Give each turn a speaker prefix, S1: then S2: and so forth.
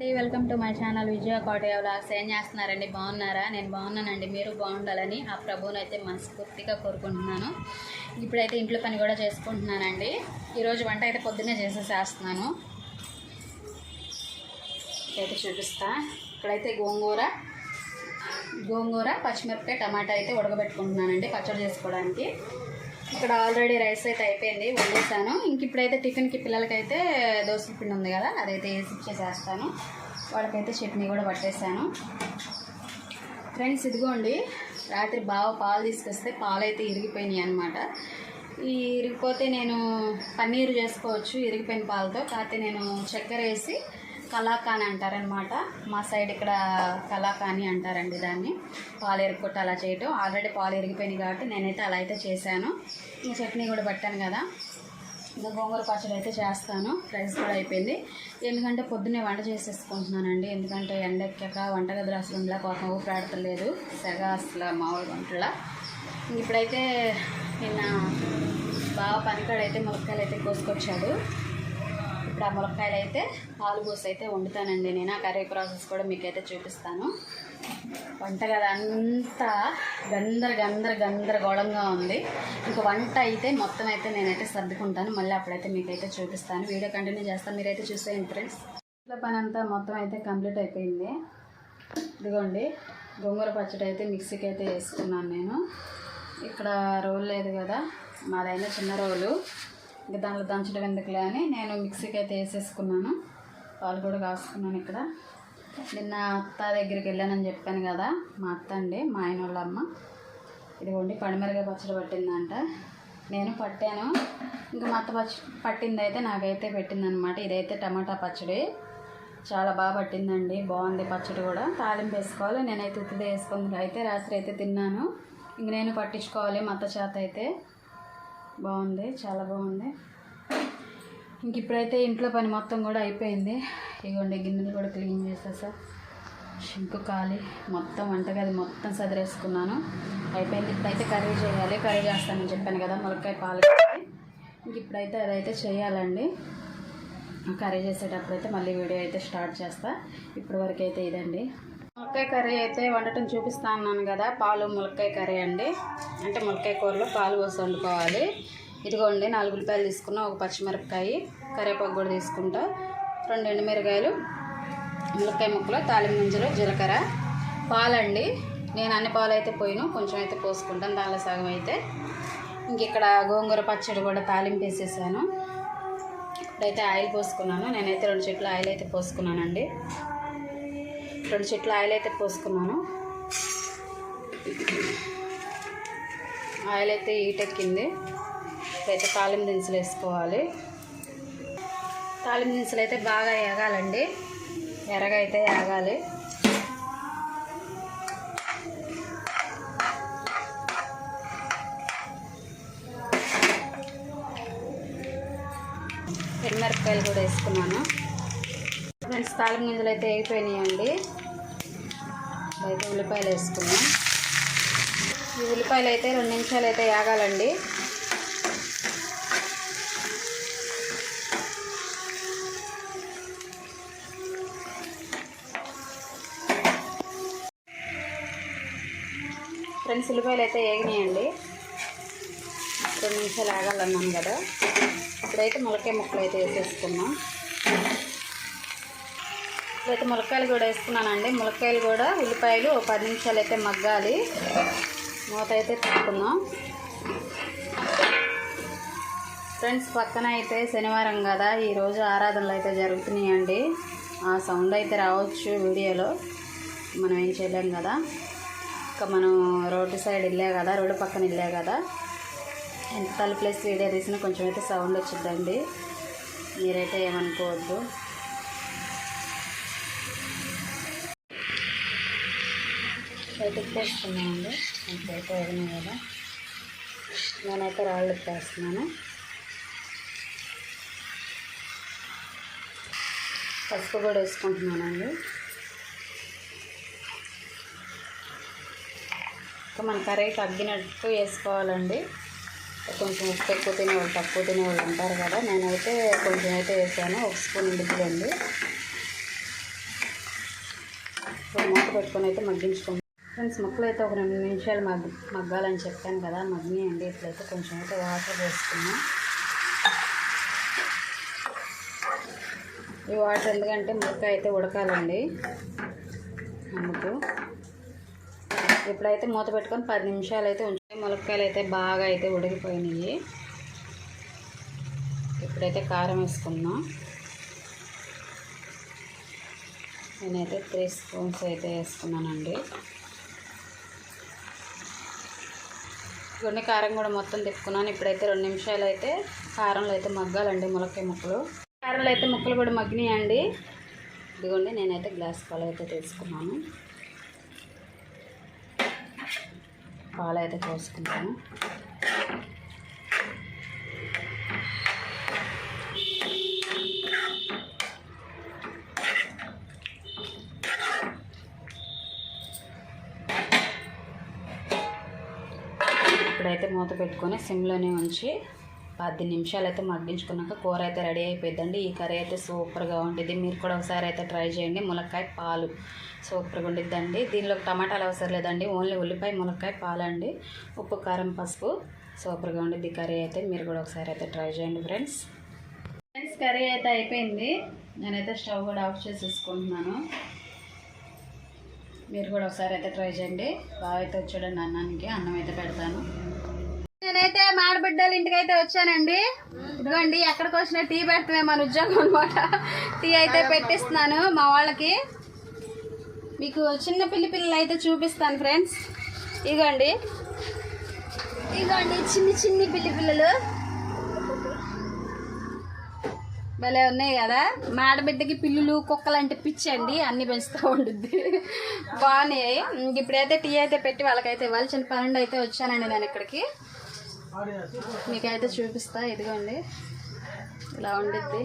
S1: అండి welcome to my channel Vijaya Kotaiah vlogs ఏం చేస్తున్నారండి? బాగున్నారా? నేను బాగున్నానండి. మీరు బాగుండాలని ఆ ప్రభువునైతే అయితే మనస్ఫూర్తిగా కోరుకుంటున్నాను. ఇప్పుడైతే ఇంట్లో పని కూడా చేసుకుంటున్నానండి. ఈరోజు వంట అయితే పొద్దున్నే చేసేసేస్తున్నాను. అయితే చూపిస్తా. ఇక్కడైతే గోంగూర గోంగూర పచ్చిమిరపకాయ టమాటా అయితే ఉడకబెట్టుకుంటున్నానండి పచ్చడి చేసుకోవడానికి. ఇక్కడ ఆల్రెడీ రైస్ అయితే అయిపోయింది వండేసాను. ఇంక ఇప్పుడైతే టిఫిన్కి పిల్లలకైతే దోశల పిండి ఉంది కదా అదైతే వేసి ఇచ్చేసేస్తాను. వాళ్ళకైతే చట్నీ కూడా పట్టేశాను ఫ్రెండ్స్ ఇదిగోండి రాత్రి బాగా పాలు తీసుకొస్తే పాలు అయితే ఇరిగిపోయినాయి అనమాట ఈ ఇరిగిపోతే నేను పన్నీరు చేసుకోవచ్చు ఇరిగిపోయిన పాలతో. కాకపోతే నేను చక్కెర వేసి కలాకాని అంటారనమాట. మా సైడ్ ఇక్కడ కలాకాని అంటారండి దాన్ని. పాలు ఎరగొట్టి అలా చేయటం. ఆల్రెడీ పాలు ఎరిగిపోయినాయి కాబట్టి నేనైతే అలా అయితే చేశాను. ఈ చట్నీ కూడా పట్టాను కదా. ఇంకా గోంగూర పచ్చడి అయితే చేస్తాను. రైస్ కూడా అయిపోయింది. ఎందుకంటే పొద్దున్నే వంట చేసేసుకుంటున్నానండి. ఎందుకంటే ఎండెక్కాక వంటగది అసలు ఉండలేకపోతాం ఊపిరాడతలేదు సెగ అసలు మామూలు వంటలా ఇప్పుడైతే నిన్న బాగా పనికాడైతే ములక్కాయలు అయితే కోసుకొచ్చాడు. ఇప్పుడు ఆ ములక్కాయలు అయితే పాలు అయితే వండుతానండి నేను. ఆ కర్రీ ప్రాసెస్ కూడా మీకైతే చూపిస్తాను. వంట కదా అంతా గందర గందర గందరగోళంగా ఉంది. ఇంకా వంట అయితే మొత్తం అయితే నేనైతే సర్దుకుంటాను. మళ్ళీ అప్పుడైతే మీకైతే చూపిస్తాను. వీడియో కంటిన్యూ చేస్తాను. మీరైతే చూసేయండి ఫ్రెండ్స్. ఇంట్లో పని అంతా మొత్తం అయితే కంప్లీట్ అయిపోయింది. ఇదిగోండి గోంగూర పచ్చడి అయితే మిక్సీకి అయితే వేసుకున్నాను నేను. ఇక్కడ రోల్ లేదు కదా మాదైనా చిన్న రోలు. ఇంకా దాంట్లో దంచడం ఎందుకులే అని నేను మిక్సీకి అయితే వేసేసుకున్నాను. పాలు కూడా కాసుకున్నాను ఇక్కడ. నిన్న అత్త దగ్గరికి వెళ్ళానని చెప్పాను కదా మా అత్త అండి మా ఆయన వాళ్ళ అమ్మ. ఇదిగోండి పడిమిరగా పచ్చడి పట్టిందంట. నేను పట్టాను. ఇంకా మా అత్త పచ్చ పట్టింది అయితే నాకైతే పెట్టిందనమాట ఇదైతే టమాటా పచ్చడి. చాలా బాగా పట్టిందండి. బాగుంది పచ్చడి కూడా. తాలింపు వేసుకోవాలి. నేనైతే ఉత్తిదే వేసుకుంది అయితే రాత్రి అయితే తిన్నాను. ఇంక నేను పట్టించుకోవాలి మా అత్త చేత అయితే. బాగుంది చాలా బాగుంది. ఇంక ఇప్పుడైతే ఇంట్లో పని మొత్తం కూడా అయిపోయింది. ఇగోండి గిన్నెలు కూడా క్లీన్ చేసేసా. షింకు కాలి మొత్తం వంటగది మొత్తం సదిరేసుకున్నాను. అయిపోయింది. ఇప్పుడైతే కర్రీ చేయాలి. కర్రీ చేస్తానని చెప్పాను కదా ములక్కాయ పాలు ఇంక ఇప్పుడైతే అదైతే చేయాలండి. కర్రీ చేసేటప్పుడు అయితే మళ్ళీ వీడియో అయితే స్టార్ట్ చేస్తా. ఇప్పటివరకు అయితే ఇదండి. ములక్కాయ కర్రీ అయితే వండటం చూపిస్తా అన్నాను కదా. పాలు ములక్కాయ కర్రీ అండి. అంటే ములక్కాయ కూరలో పాలు పోసి వండుకోవాలి. ఇదిగోండి నాలుగు ఉల్లిపాయలు తీసుకున్నా ఒక పచ్చిమిరపకాయ కరివేపాకు కూడా తీసుకుంటా. రెండు ఎండుమిరకాయలు ములక్కాయ ముక్కలు తాలింపు గింజలు జీలకర్ర. పాలండి. నేను అన్ని పాలు అయితే పోయిను కొంచెం అయితే పోసుకుంటాను దానిలో సగం అయితే. ఇంక ఇక్కడ గోంగూర పచ్చడి కూడా తాలింపు వేసేసాను. ఇప్పుడైతే ఆయిల్ పోసుకున్నాను. నేనైతే రెండు చెట్లు ఆయిల్ అయితే పోసుకున్నానండి. రెండు చెట్లు ఆయిల్ అయితే పోసుకున్నాను. ఆయిల్ అయితే ఈటెక్కింది అయితే తాలిం దినుసులు వేసుకోవాలి. తాలింపు దినుసులు అయితే బాగా ఎగాలండి ఎర్రగా అయితే ఎగాలి ఎనిమిరపకాయలు కూడా వేసుకున్నాను. ఫ్రెండ్స్ తాలింపు గింజలు అయితే వేగిపోయినాయండి అయితే ఉల్లిపాయలు వేసుకున్నాం ఈ ఉల్లిపాయలు అయితే రెండు నిమిషాలు అయితే యాగాలండి. ఫ్రెండ్స్ ఉల్లిపాయలు అయితే వేగినాయండి రెండు నిమిషాలు ఆగాలన్నాం కదా. ఇప్పుడైతే ములకాయ ముక్కలు అయితే వేసేసుకున్నాం ఇప్పుడైతే ములక్కాయలు కూడా వేసుకున్నానండి. ములక్కాయలు కూడా ఉల్లిపాయలు ఒక పది నిమిషాలు అయితే మగ్గాలి. మూత అయితే పెట్టుకుందాం. ఫ్రెండ్స్ పక్కన అయితే శనివారం కదా. ఈరోజు ఆరాధనలు అయితే జరుగుతున్నాయండి. ఆ సౌండ్ అయితే రావచ్చు వీడియోలో. మనం ఏం చేయలేం కదా. ఇంకా మనం రోడ్డు సైడ్ వెళ్ళే కదా రోడ్డు పక్కన వెళ్ళే కదా. ఎంత తలుపులేసి వీడియో తీసినా కొంచెం అయితే సౌండ్ వచ్చిందండి మీరైతే ఏమనుకోవద్దు. బయటకు పోస్తున్నామండి అంతైతే ఏదైనా కదా నేనైతే రాళ్ళు వేస్తున్నాను పసుపు కూడా వేసుకుంటున్నానండి. ఇంకా మన కర్రీ తగ్గినట్టు వేసుకోవాలండి. కొంచెం ఉప్పు ఎక్కువ తినేవాళ్ళు తక్కువ తినేవాళ్ళు అంటారు కదా. నేనైతే కొంచెం అయితే వేసాను. ఒక స్పూన్ ఉండిద్దండి ఇప్పుడు మూత పెట్టుకొని అయితే మగ్గించుకుంటాను ఫ్రెండ్స్ ముక్కలు అయితే ఒక రెండు నిమిషాలు మగ్ మగ్గాలని చెప్పాను కదా మగ్గినాయండి ఇప్పుడైతే కొంచెం అయితే వాటర్ వేసుకున్నాం. ఈ వాటర్ ఎందుకంటే ముక్క అయితే ఉడకాలండి. అందుకు ఇప్పుడైతే మూత పెట్టుకొని పది నిమిషాలు అయితే ఉంచి ములక్కాయలు అయితే బాగా అయితే ఉడికిపోయినాయి. ఇప్పుడైతే కారం వేసుకున్నాం నేనైతే త్రీ స్పూన్స్ అయితే వేసుకున్నానండి. గుండె కారం కూడా మొత్తం తిప్పుకున్నాను. ఇప్పుడైతే రెండు నిమిషాలు అయితే కారంలో అయితే మగ్గాలండి ములక్కాయ ముక్కలు. కారంలో అయితే ముక్కలు కూడా మగ్గినాయండి. ఇదిగోండి నేనైతే గ్లాస్ పాలు అయితే తీసుకున్నాను. పాలు అయితే పోసుకుంటాను. ఇప్పుడైతే మూత పెట్టుకొని సిమ్లోనే ఉంచి పది నిమిషాలు అయితే మగ్గించుకున్నాక కూర అయితే రెడీ అయిపోయిందండి ఈ కర్రీ అయితే సూపర్గా ఉంటుంది మీరు కూడా ఒకసారి అయితే ట్రై చేయండి. ములక్కాయ పాలు సూపర్గా ఉండిద్దండి. దీనిలో టమాటాలు అవసరం లేదండి. ఓన్లీ ఉల్లిపాయ ములక్కాయ పాలు అండి ఉప్పు కారం పసుపు సూపర్గా ఉండిద్ది కర్రీ అయితే. మీరు కూడా ఒకసారి అయితే ట్రై చేయండి ఫ్రెండ్స్. ఫ్రెండ్స్ కర్రీ అయితే అయిపోయింది. నేనైతే స్టవ్ కూడా ఆఫ్ చేసేసుకుంటున్నాను. మీరు కూడా ఒకసారి అయితే ట్రై చేయండి. బాగా అయితే వచ్చాడండి అన్నానికి అన్నం అయితే పెడతాను. నేనైతే మాడబిడ్డల ఇంటికి అయితే వచ్చానండి. ఇదిగోండి ఎక్కడికి వచ్చినా టీ పెడతామే మన ఉద్యోగం అనమాట టీ అయితే పెట్టిస్తున్నాను మా వాళ్ళకి. మీకు చిన్న పిల్లి పిల్లలు అయితే చూపిస్తాను ఫ్రెండ్స్ ఇగోండి ఇగోండి చిన్ని చిన్ని పిల్లి పిల్లలు. భలే ఉన్నాయి కదా? మాడబిడ్డకి పిల్లులు కుక్కలు అంటే పిచ్చి అండి. అన్ని పెంచుతూ ఉండుద్ది. బాగున్నాయి. ఇప్పుడైతే టీ అయితే పెట్టి వాళ్ళకైతే ఇవ్వాలి. చిన్న పన్నెండు అయితే వచ్చానండి నేను ఇక్కడికి. మీకైతే చూపిస్తా. ఇదిగోండి. ఇలా ఉండిద్ది.